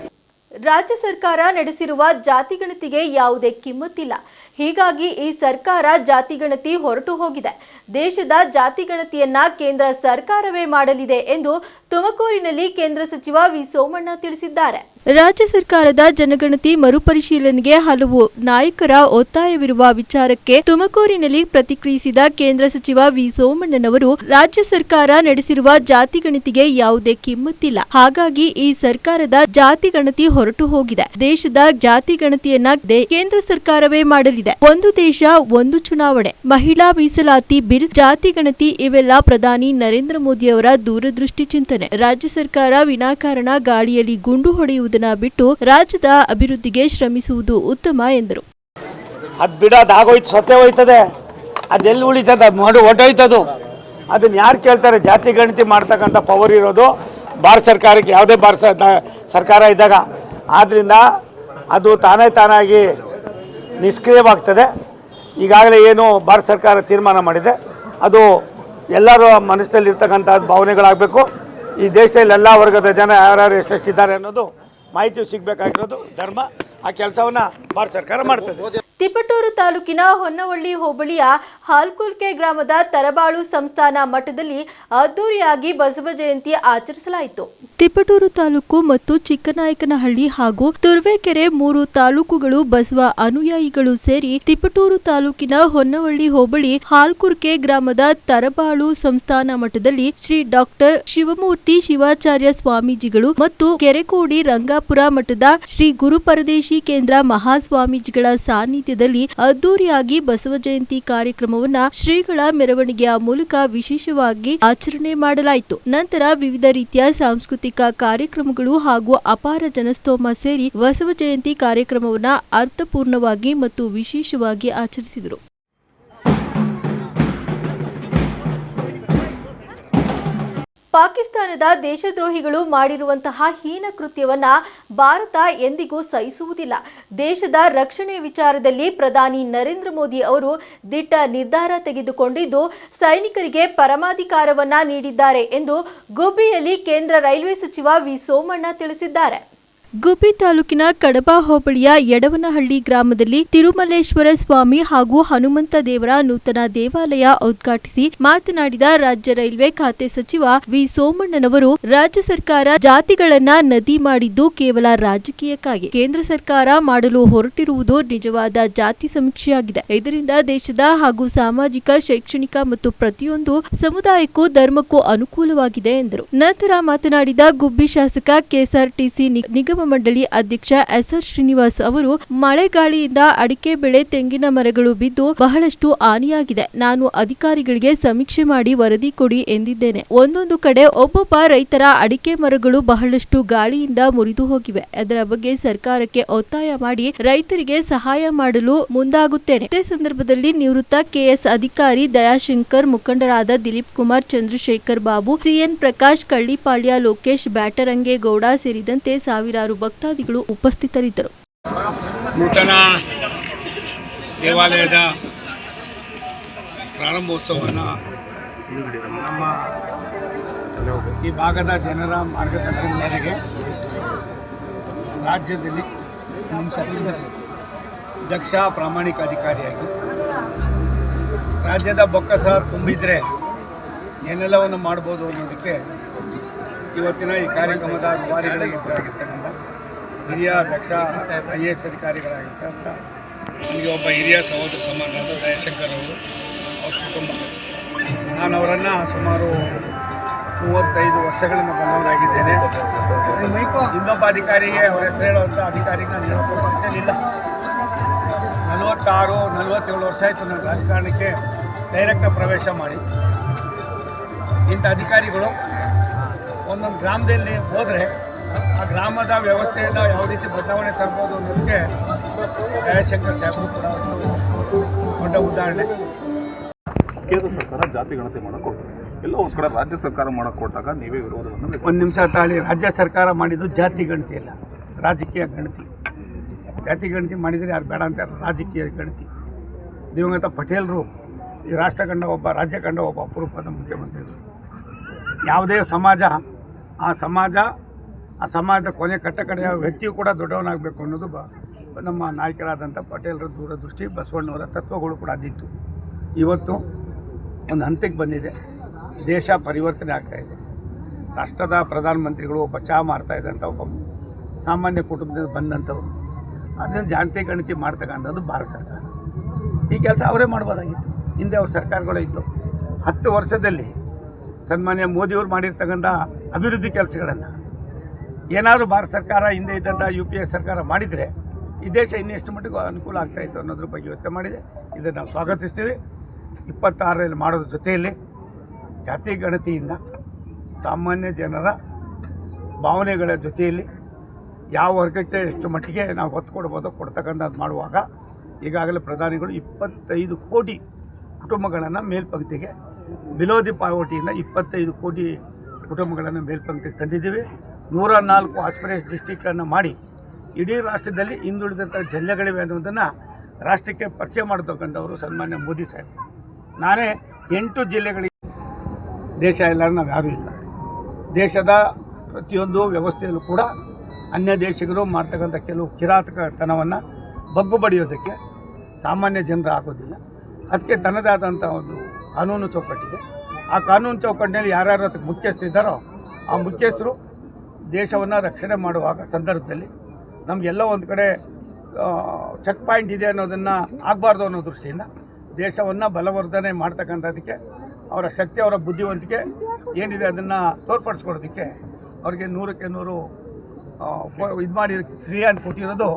ರಾಜ್ಯ ಸರ್ಕಾರ ನಡೆಸಿರುವ ಜಾತಿಗಣತಿಗೆ ಯಾವುದೇ ಕಿಮ್ಮತ್ತಿಲ್ಲ. ಹೀಗಾಗಿ ಈ ಸರ್ಕಾರ ಜಾತಿಗಣತಿ ಹೊರಟು ಹೋಗಿದೆ. ದೇಶದ ಜಾತಿಗಣತಿಯನ್ನ ಕೇಂದ್ರ ಸರ್ಕಾರವೇ ಮಾಡಲಿದೆ ಎಂದು ತುಮಕೂರಿನಲ್ಲಿ ಕೇಂದ್ರ ಸಚಿವ ವಿ ಸೋಮಣ್ಣ ತಿಳಿಸಿದ್ದಾರೆ. ರಾಜ್ಯ ಸರ್ಕಾರದ ಜನಗಣತಿ ಮರುಪರಿಶೀಲನೆಗೆ ಹಲವು ನಾಯಕರ ಒತ್ತಾಯವಿರುವ ವಿಚಾರಕ್ಕೆ ತುಮಕೂರಿನಲ್ಲಿ ಪ್ರತಿಕ್ರಿಯಿಸಿದ ಕೇಂದ್ರ ಸಚಿವ ವಿ ಸೋಮಣ್ಣನವರು, ರಾಜ್ಯ ಸರ್ಕಾರ ನಡೆಸಿರುವ ಜಾತಿ ಗಣತಿಗೆ ಯಾವುದೇ ಕಿಮ್ಮತ್ತಿಲ್ಲ. ಹಾಗಾಗಿ ಈ ಸರ್ಕಾರದ ಜಾತಿ ಗಣತಿ ಹೊರಟು ಹೋಗಿದೆ. ದೇಶದ ಜಾತಿ ಗಣತಿಯನ್ನ ಕೇಂದ್ರ ಸರ್ಕಾರವೇ ಮಾಡಲಿದೆ. ಒಂದು ದೇಶ, ಒಂದು ಚುನಾವಣೆ. ಮಹಿಳಾ ಮೀಸಲಾತಿ ಬಿಲ್, ಜಾತಿ ಗಣತಿ ಇವೆಲ್ಲ ಪ್ರಧಾನಿ ನರೇಂದ್ರ ಮೋದಿ ಅವರ ದೂರದೃಷ್ಟಿ ಚಿಂತನೆ. ರಾಜ್ಯ ಸರ್ಕಾರ ವಿನಾಕಾರಣ ಗಾಳಿಯಲ್ಲಿ ಗುಂಡು ಹೊಡೆಯುವುದನ್ನ ಬಿಟ್ಟು ರಾಜ್ಯದ ಅಭಿವೃದ್ಧಿಗೆ ಶ್ರಮಿಸುವುದು ಉತ್ತಮ ಎಂದರು. ಅದು ಬಿಡೋದು ಆಗೋಯ್ತು ಸೊತ್ತೆ ಹೋಯ್ತದೆ. ಅದೆಲ್ಲಿ ಉಳಿತದೆ? ಅದು ಹೊಟ್ಟೋಯ್ತದು ಅದನ್ನ ಯಾರು ಕೇಳ್ತಾರೆ? ಜಾತಿ ಗಣತಿ ಮಾಡ್ತಕ್ಕಂಥ ಪವರ್ ಇರೋದು ಭಾರತ ಸರ್ಕಾರಕ್ಕೆ, ಯಾವುದೇ ಭಾರತ ಸರ್ಕಾರ ಇದ್ದಾಗ. ಆದ್ದರಿಂದ ಅದು ತಾನೇ ತಾನಾಗಿ ನಿಷ್ಕ್ರಿಯವಾಗ್ತದೆ. ಈಗಾಗಲೇ ಏನು ಭಾರತ ಸರ್ಕಾರ ತೀರ್ಮಾನ ಮಾಡಿದೆ. ಅದು ಎಲ್ಲರೂ ಮನಸ್ಸಲ್ಲಿರ್ತಕ್ಕಂಥ ಭಾವನೆಗಳಾಗಬೇಕು. ಈ ದೇಶದಲ್ಲಿ ಎಲ್ಲ ವರ್ಗದ ಜನ ಯಾರ್ಯಾರು ಯಶಸ್ಸಿದ್ದಾರೆ ಅನ್ನೋದು ಮಾಹಿತಿ ಸಿಗಬೇಕಾಗಿರೋದು ಧರ್ಮ ಆ ಕೆಲಸವನ್ನು ಭಾರತ ಸರ್ಕಾರ ಮಾಡ್ತದೆ. ತಿಪಟೂರು ತಾಲೂಕಿನ ಹೊನ್ನವಳ್ಳಿ ಹೋಬಳಿಯ ಹಾಲ್ಕುಲ್ಕೆ ಗ್ರಾಮದ ತರಬಾಳು ಸಂಸ್ಥಾನ ಮಠದಲ್ಲಿ ಅದ್ದೂರಿಯಾಗಿ ಬಸವ ಜಯಂತಿ ಆಚರಿಸಲಾಯಿತು. ತಿಪಟೂರು ತಾಲೂಕು ಮತ್ತು ಚಿಕ್ಕನಾಯಕನಹಳ್ಳಿ ಹಾಗೂ ತುರುವೇಕೆರೆ ಮೂರು ತಾಲೂಕುಗಳು ಬಸವ ಅನುಯಾಯಿಗಳು ಸೇರಿ ತಿಪಟೂರು ತಾಲೂಕಿನ ಹೊನ್ನವಳ್ಳಿ ಹೋಬಳಿ ಹಾಲ್ಕುರ್ಕೆ ಗ್ರಾಮದ ತರಬಾಳು ಸಂಸ್ಥಾನ ಮಠದಲ್ಲಿ ಶ್ರೀ ಡಾಕ್ಟರ್ ಶಿವಮೂರ್ತಿ ಶಿವಾಚಾರ್ಯ ಸ್ವಾಮೀಜಿಗಳು ಮತ್ತು ಕೆರೆಕೋಡಿ ರಂಗಾಪುರ ಮಠದ ಶ್ರೀ ಗುರುಪರದೇಶಿ ಕೇಂದ್ರ ಮಹಾಸ್ವಾಮೀಜಿಗಳ ಸಾನ್ನಿಧ್ಯದಲ್ಲಿ ಅದ್ದೂರಿಯಾಗಿ ಬಸವ ಜಯಂತಿ ಕಾರ್ಯಕ್ರಮವನ್ನ ಶ್ರೀಗಳ ಮೆರವಣಿಗೆಯ ಮೂಲಕ ವಿಶೇಷವಾಗಿ ಆಚರಣೆ ಮಾಡಲಾಯಿತು. ನಂತರ ವಿವಿಧ ರೀತಿಯ ಸಾಂಸ್ಕೃತಿಕ ಕಾರ್ಯಕ್ರಮಗಳು ಹಾಗೂ ಅಪಾರ ಜನಸ್ತೋಮ ಸೇರಿ ಬಸವ ಜಯಂತಿ ಕಾರ್ಯಕ್ರಮವನ್ನ ಅರ್ಥಪೂರ್ಣವಾಗಿ ಮತ್ತು ವಿಶೇಷವಾಗಿ ಆಚರಿಸಿದರು. ಪಾಕಿಸ್ತಾನದ ದೇಶದ್ರೋಹಿಗಳು ಮಾಡಿರುವಂತಹ ಹೀನ ಕೃತ್ಯವನ್ನ ಭಾರತ ಎಂದಿಗೂ ಸಹಿಸುವುದಿಲ್ಲ. ದೇಶದ ರಕ್ಷಣೆ ವಿಚಾರದಲ್ಲಿ ಪ್ರಧಾನಿ ನರೇಂದ್ರ ಮೋದಿ ಅವರು ದಿಟ್ಟ ನಿರ್ಧಾರ ತೆಗೆದುಕೊಂಡಿದ್ದು, ಸೈನಿಕರಿಗೆ ಪರಮಾಧಿಕಾರವನ್ನ ನೀಡಿದ್ದಾರೆ ಎಂದು ಗುಬ್ಬಿಯಲ್ಲಿ ಕೇಂದ್ರ ರೈಲ್ವೆ ಸಚಿವ ವಿ ಸೋಮಣ್ಣ ತಿಳಿಸಿದ್ದಾರೆ. ಗುಬ್ಬಿ ತಾಲೂಕಿನ ಕಡಬ ಹೋಬಳಿಯ ಯಡವನಹಳ್ಳಿ ಗ್ರಾಮದಲ್ಲಿ ತಿರುಮಲೇಶ್ವರ ಸ್ವಾಮಿ ಹಾಗೂ ಹನುಮಂತ ದೇವರ ನೂತನ ದೇವಾಲಯ ಉದ್ಘಾಟಿಸಿ ಮಾತನಾಡಿದ ರಾಜ್ಯ ರೈಲ್ವೆ ಖಾತೆ ಸಚಿವ ವಿ ಸೋಮಣ್ಣನವರು, ರಾಜ್ಯ ಸರ್ಕಾರ ಜಾತಿಗಳನ್ನ ನದಿ ಮಾಡಿದ್ದು ಕೇವಲ ರಾಜಕೀಯಕ್ಕಾಗಿ. ಕೇಂದ್ರ ಸರ್ಕಾರ ಮಾಡಲು ಹೊರಟಿರುವುದು ನಿಜವಾದ ಜಾತಿ ಸಮೀಕ್ಷೆಯಾಗಿದೆ. ಇದರಿಂದ ದೇಶದ ಹಾಗೂ ಸಾಮಾಜಿಕ, ಶೈಕ್ಷಣಿಕ ಮತ್ತು ಪ್ರತಿಯೊಂದು ಸಮುದಾಯಕ್ಕೂ ಧರ್ಮಕ್ಕೂ ಅನುಕೂಲವಾಗಿದೆ ಎಂದರು. ನಂತರ ಮಾತನಾಡಿದ ಗುಬ್ಬಿ ಶಾಸಕ ಕೆಎಸ್ಆರ್ಟಿಸಿ ನಿಗಮ ನಿಗಮ ಮಂಡಳಿ ಅಧ್ಯಕ್ಷ ಎಸ್ಆರ್ ಶ್ರೀನಿವಾಸ್ ಅವರು ಮಳೆಗಾಳಿಯಿಂದ ಅಡಿಕೆ ಬೆಳೆ ತೆಂಗಿನ ಮರಗಳು ಬಿದ್ದು ಬಹಳಷ್ಟು ಹಾನಿಯಾಗಿದೆ. ನಾನು ಅಧಿಕಾರಿಗಳಿಗೆ ಸಮೀಕ್ಷೆ ಮಾಡಿ ವರದಿ ಕೊಡಿ ಎಂದಿದ್ದೇನೆ. ಒಂದೊಂದು ಕಡೆ ಒಬ್ಬೊಬ್ಬ ರೈತರ ಅಡಿಕೆ ಮರಗಳು ಬಹಳಷ್ಟು ಗಾಳಿಯಿಂದ ಮುರಿದು ಹೋಗಿವೆ. ಅದರ ಬಗ್ಗೆ ಸರ್ಕಾರಕ್ಕೆ ಒತ್ತಾಯ ಮಾಡಿ ರೈತರಿಗೆ ಸಹಾಯ ಮಾಡಲು ಮುಂದಾಗುತ್ತೇನೆ. ಇದೇ ಸಂದರ್ಭದಲ್ಲಿ ನಿವೃತ್ತ ಕೆಎಸ್ ಅಧಿಕಾರಿ ದಯಾಶಂಕರ್, ಮುಖಂಡರಾದ ದಿಲೀಪ್ ಕುಮಾರ್, ಚಂದ್ರಶೇಖರ್ ಬಾಬು ಸಿಎನ್ ಪ್ರಕಾಶ್, ಕಳ್ಳಿಪಾಳ್ಯ, ಲೋಕೇಶ್ ಬ್ಯಾಟರಂಗೇಗೌಡ ಸೇರಿದಂತೆ ಸಾವಿರಾರು ಭಕ್ತಾದಿಗಳು ಉಪಸ್ಥಿತರಿದ್ದರು. ನೂತನ ದೇವಾಲಯದ ಪ್ರಾರಂಭೋತ್ಸವವನ್ನು ನಮ್ಮ ಈ ಭಾಗದ ಜನರ ಮಾರ್ಗದರ್ಶನ ಮೇರೆಗೆ ರಾಜ್ಯದಲ್ಲಿ ನಮ್ಮ ಸರ್ಕಾರದ ದಕ್ಷ ಪ್ರಾಮಾಣಿಕ ಅಧಿಕಾರಿಯಾಗಿ ರಾಜ್ಯದ ಬೊಕ್ಕಸ ತುಂಬಿದ್ರೆ ಏನೆಲ್ಲವನ್ನು ಮಾಡ್ಬೋದು ಅನ್ನೋದಕ್ಕೆ ಇವತ್ತಿನ ಈ ಕಾರ್ಯಕ್ರಮದ ರೂವಾರಿಗಳಾಗಿರ್ತಕ್ಕಂಥ ಹಿರಿಯ ದಕ್ಷ ಐ ಎ ಎಸ್ ಅಧಿಕಾರಿಗಳಾಗಿರ್ತಕ್ಕಂಥ ನನಗೆ ಒಬ್ಬ ಹಿರಿಯ ಸಹೋದರ ಸಮಾನರಾದ ಜಯಶಂಕರ್ ಅವರು ಅವ್ರ ಕುಟುಂಬ. ನಾನು ಅವರನ್ನು ಸುಮಾರು ಮೂವತ್ತೈದು ವರ್ಷಗಳಿಂದ ಬಂದವರಾಗಿದ್ದೇನೆ. ಇನ್ನೊಬ್ಬ ಅಧಿಕಾರಿಗೆ ಅವರ ಹೆಸರು ಹೇಳುವಂಥ ಅಧಿಕಾರಿಗೆ ನಾನು ಹೇಳೋಕ್ಕೋಗ್ತಿಲ್ಲ ನಲವತ್ತಾರು, ನಲವತ್ತೇಳು ವರ್ಷ ಆಯಿತು ನಾನು ರಾಜಕಾರಣಕ್ಕೆ ಡೈರೆಕ್ಟಾಗಿ ಪ್ರವೇಶ ಮಾಡಿ. ಇಂಥ ಅಧಿಕಾರಿಗಳು ಒಂದೊಂದು ಗ್ರಾಮದಲ್ಲಿ ಹೋದರೆ ಆ ಗ್ರಾಮದ ವ್ಯವಸ್ಥೆಯನ್ನು ಯಾವ ರೀತಿ ಬದಲಾವಣೆ ತರ್ಬೋದು ಅನ್ನೋದಕ್ಕೆ ಜಯಶಂಕರ್ ಸಾಹೇಬರು ಕೂಡ ಒಂದು ದೊಡ್ಡ ಉದಾಹರಣೆ. ಕೇಂದ್ರ ಸರ್ಕಾರ ಜಾತಿ ಗಣತಿ ಮಾಡಕ್ ಕೊಡ್ತಾರೆ ಎಲ್ಲ ಒಂದು ಕಡೆ ರಾಜ್ಯ ಸರ್ಕಾರ ಮಾಡಕ್ ಕೊಟ್ಟಾಗ ನೀವೇ ವಿರೋಧವನ್ನು ಒಂದು ನಿಮಿಷ ತಾಳಿ ರಾಜ್ಯ ಸರ್ಕಾರ ಮಾಡಿದ್ದು ಜಾತಿ ಗಣತಿ ಇಲ್ಲ ರಾಜಕೀಯ ಗಣತಿ. ಜಾತಿ ಗಣತಿ ಮಾಡಿದರೆ ಯಾರು ಬೇಡ ಅಂತ ರಾಜಕೀಯ ಗಣತಿ. ದಿವಂಗತ ಪಟೇಲರು ಈ ರಾಷ್ಟ್ರ ಕಂಡ ಒಬ್ಬ ರಾಜ್ಯ ಕಂಡ ಒಬ್ಬ ಅಪರೂಪದ ಮುಖ್ಯಮಂತ್ರಿಗಳು. ಯಾವುದೇ ಸಮಾಜ ಆ ಸಮಾಜ ಆ ಸಮಾಜದ ಕೊನೆ ಕಟ್ಟ ಕಡೆಯ ವ್ಯಕ್ತಿಯು ಕೂಡ ದೊಡ್ಡವನಾಗಬೇಕು ಅನ್ನೋದು ಬ ನಮ್ಮ ನಾಯಕರಾದಂಥ ಪಟೇಲರ ದೂರದೃಷ್ಟಿ ಬಸವಣ್ಣವರ ತತ್ವಗಳು ಕೂಡ ಅದಿತ್ತು. ಇವತ್ತು ಒಂದು ಹಂತಕ್ಕೆ ಬಂದಿದೆ. ದೇಶ ಪರಿವರ್ತನೆ ಆಗ್ತಾ ಇದೆ. ರಾಷ್ಟ್ರದ ಪ್ರಧಾನಮಂತ್ರಿಗಳು ಒಬ್ಬ ಚಹಾ ಮಾಡ್ತಾ ಇದ್ದಂಥ ಒಬ್ಬ ಸಾಮಾನ್ಯ ಕುಟುಂಬದಿಂದ ಬಂದಂಥವ್ರು. ಅದನ್ನು ಜಾಣತೆ ಗಣತಿ ಮಾಡ್ತಕ್ಕಂಥದ್ದು ಭಾರತ ಸರ್ಕಾರ. ಈ ಕೆಲಸ ಅವರೇ ಮಾಡ್ಬೋದಾಗಿತ್ತು. ಹಿಂದೆ ಅವ್ರ ಸರ್ಕಾರಗಳು ಇತ್ತು ಹತ್ತು ವರ್ಷದಲ್ಲಿ ಸನ್ಮಾನ್ಯ ಮೋದಿಯವರು ಮಾಡಿರ್ತಕ್ಕಂಥ ಅಭಿವೃದ್ಧಿ ಕೆಲಸಗಳನ್ನು ಏನಾದರೂ ಭಾರತ ಸರ್ಕಾರ ಹಿಂದೆ ಇದ್ದಂಥ ಯು ಪಿ ಎ ಸರ್ಕಾರ ಮಾಡಿದರೆ ಈ ದೇಶ ಇನ್ನೆಷ್ಟು ಮಟ್ಟಿಗೂ ಅನುಕೂಲ ಆಗ್ತಾಯಿತ್ತು ಅನ್ನೋದ್ರ ಬಗ್ಗೆ ಯೋಚನೆ ಮಾಡಿದೆ. ಇದನ್ನು ನಾವು ಸ್ವಾಗತಿಸ್ತೀವಿ. ಇಪ್ಪತ್ತಾರರಲ್ಲಿ ಮಾಡೋದ್ರ ಜೊತೆಯಲ್ಲಿ ಜಾತಿ ಗಣತಿಯಿಂದ ಸಾಮಾನ್ಯ ಜನರ ಭಾವನೆಗಳ ಜೊತೆಯಲ್ಲಿ ಯಾವ ವರ್ಗಕ್ಕೆ ಎಷ್ಟು ಮಟ್ಟಿಗೆ ನಾವು ಹೊತ್ತು ಕೊಡ್ಬೋದೋ ಕೊಡ್ತಕ್ಕಂಥದ್ದು ಮಾಡುವಾಗ ಈಗಾಗಲೇ ಪ್ರಧಾನಿಗಳು ಇಪ್ಪತ್ತೈದು ಕೋಟಿ ಕುಟುಂಬಗಳನ್ನು ಮೇಲ್ಪಂಕ್ತಿಗೆ ಬಿಲೋದಿ ಪಾವಟಿಯಿಂದ ಇಪ್ಪತ್ತೈದು ಕೋಟಿ ಕುಟುಂಬಗಳನ್ನು ಮೇಲ್ಪಂಕ್ತಿಗೆ ತಂದಿದ್ದೀವಿ. ನೂರ ನಾಲ್ಕು ಆಸ್ಪಿರೇಷ್ ಡಿಸ್ಟಿಕ್ಗಳನ್ನು ಮಾಡಿ ಇಡೀ ರಾಷ್ಟ್ರದಲ್ಲಿ ಹಿಂದುಳಿದಂಥ ಜಿಲ್ಲೆಗಳಿವೆ ಅನ್ನೋದನ್ನು ರಾಷ್ಟ್ರಕ್ಕೆ ಪರಿಚಯ ಮಾಡತಕ್ಕಂಥವರು ಸನ್ಮಾನ್ಯ ಮೋದಿ ಸಾಹೇಬ್. ನಾನೇ ಎಂಟು ಜಿಲ್ಲೆಗಳಿಗೆ ದೇಶ ಇಲ್ಲ ನಾವು ಯಾರೂ ಇಲ್ಲ. ದೇಶದ ಪ್ರತಿಯೊಂದು ವ್ಯವಸ್ಥೆಯಲ್ಲೂ ಕೂಡ ಅನ್ಯ ದೇಶಗಳು ಮಾಡ್ತಕ್ಕಂಥ ಕೆಲವು ಕಿರಾತಕತನವನ್ನು ಬಗ್ಗು ಬಡಿಯೋದಕ್ಕೆ ಸಾಮಾನ್ಯ ಜನರು ಆಗೋದಿಲ್ಲ. ಅದಕ್ಕೆ ತನ್ನದಾದಂಥ ಒಂದು ಕಾನೂನು ಚೌಕಟ್ಟಿದೆ. ಆ ಕಾನೂನು ಚೌಕಟ್ಟಿನಲ್ಲಿ ಯಾರ್ಯಾರು ಅದಕ್ಕೆ ಮುಖ್ಯಸ್ಥರಿದ್ದಾರೋ ಆ ಮುಖ್ಯಸ್ಥರು ದೇಶವನ್ನು ರಕ್ಷಣೆ ಮಾಡುವಾಗ ಸಂದರ್ಭದಲ್ಲಿ ನಮಗೆಲ್ಲ ಒಂದು ಕಡೆ ಚೆಕ್ ಪಾಯಿಂಟ್ ಇದೆ ಅನ್ನೋದನ್ನು ಆಗಬಾರ್ದು ಅನ್ನೋ ದೃಷ್ಟಿಯಿಂದ ದೇಶವನ್ನು ಬಲವರ್ಧನೆ ಮಾಡ್ತಕ್ಕಂಥದಕ್ಕೆ ಅವರ ಶಕ್ತಿ, ಅವರ ಬುದ್ಧಿವಂತಿಕೆ ಏನಿದೆ ಅದನ್ನು ತೋರ್ಪಡಿಸ್ಕೊಡೋದಕ್ಕೆ ಅವರಿಗೆ ನೂರಕ್ಕೆ ನೂರು ಇದು ಮಾಡಿ ಫ್ರೀ ಹ್ಯಾಂಡ್ ಕೊಟ್ಟಿರೋದು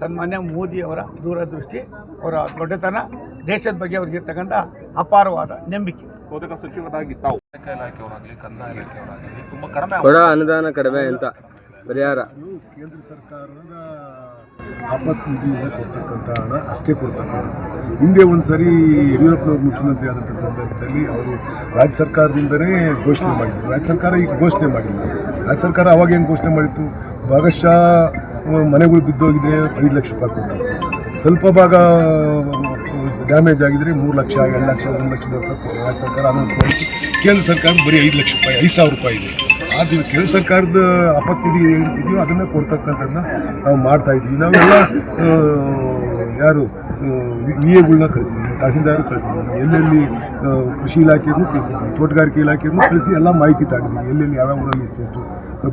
ಸನ್ಮಾನ್ಯ ಮೋದಿಯವರ ದೂರದೃಷ್ಟಿ ಅವರ ದೊಡ್ಡತನ ದೇಶದ ಬಗ್ಗೆ ಅವರಿಗೆ ತಗೊಂಡ ಅಪಾರವಾದ ನಂಬಿಕೆ. ಬಡ ಸಚಿವರಾಗಿ ತಾವು ಇಲಾಖೆಯವರಾಗಲಿ ಕಂದಾಯ ಇಲಾಖೆಯವರಾಗಲಿ ತುಂಬಾ ಕಡಿಮೆ ಕೊಡೋ ಅನುದಾನ ಕಡಿಮೆ ಅಂತ ಪರಿಹಾರ. ಕೇಂದ್ರ ಸರ್ಕಾರದ ಆಪತ್ತು ನಿಧಿಯಿಂದ ಕೊಡ್ತಕ್ಕಂಥ ಹಣ ಅಷ್ಟೇ ಕೊಡ್ತಾರೆ. ಹಿಂದೆ ಒಂದು ಸರಿ ಯಡಿಯೂರಪ್ಪನವರು ಮುಖ್ಯಮಂತ್ರಿ ಆದಂಥ ಸಂದರ್ಭದಲ್ಲಿ ಅವರು ರಾಜ್ಯ ಸರ್ಕಾರದಿಂದಲೇ ಘೋಷಣೆ ಮಾಡಿದ್ರು. ರಾಜ್ಯ ಸರ್ಕಾರ ಈಗ ಘೋಷಣೆ ಮಾಡಿಲ್ಲ. ರಾಜ್ಯ ಸರ್ಕಾರ ಅವಾಗ ಏನು ಘೋಷಣೆ ಮಾಡಿತ್ತು? ಭಾಗಶಃ ಮನೆಗಳು ಬಿದ್ದೋಗಿದ್ರೆ ಐದು ಲಕ್ಷ ರೂಪಾಯಿ ಕೊಡ್ತಾರೆ. ಸ್ವಲ್ಪ ಭಾಗ ಡ್ಯಾಮೇಜ್ ಆಗಿದ್ರೆ ಮೂರು ಲಕ್ಷ, ಎರಡು ಲಕ್ಷ, ಒಂದು ಲಕ್ಷ ರಾಜ್ಯ ಸರ್ಕಾರ ಅನೌನ್ಸ್ ಮಾಡಿತ್ತು. ಕೇಂದ್ರ ಸರ್ಕಾರ ಬರೀ ಐದು ಲಕ್ಷ ರೂಪಾಯಿ, ಐದು ಸಾವಿರ ರೂಪಾಯಿ ಇದೆ. ಆದರೆ ಕೇಂದ್ರ ಸರ್ಕಾರದ ಅಪತ್ನಿಧಿ ಏನು ಇದೆಯೋ ಅದನ್ನು ಕೊಡ್ತಕ್ಕಂಥದ್ದನ್ನ ನಾವು ಇದ್ದೀವಿ. ನಾವೆಲ್ಲ ಯಾರು ವಿ ಎಗಳನ್ನ ಕಳಿಸಿದ್ದೀನಿ ತಹಸೀಲ್ದಾರ್ ಕಳಿಸಿದ್ದೀನಿ ಎಲ್ಲೆಲ್ಲಿ ಕೃಷಿ ಇಲಾಖೆಯನ್ನು ಕಳಿಸಿದ್ದೀನಿ ತೋಟಗಾರಿಕೆ ಇಲಾಖೆಯನ್ನು ಕಳಿಸಿ ಎಲ್ಲ ಮಾಹಿತಿ ತಾಗಿದ್ದೀನಿ ಎಲ್ಲೆಲ್ಲಿ ಯಾವ್ಯಾವ ಊರಲ್ಲಿ ಇಷ್ಟೆಷ್ಟು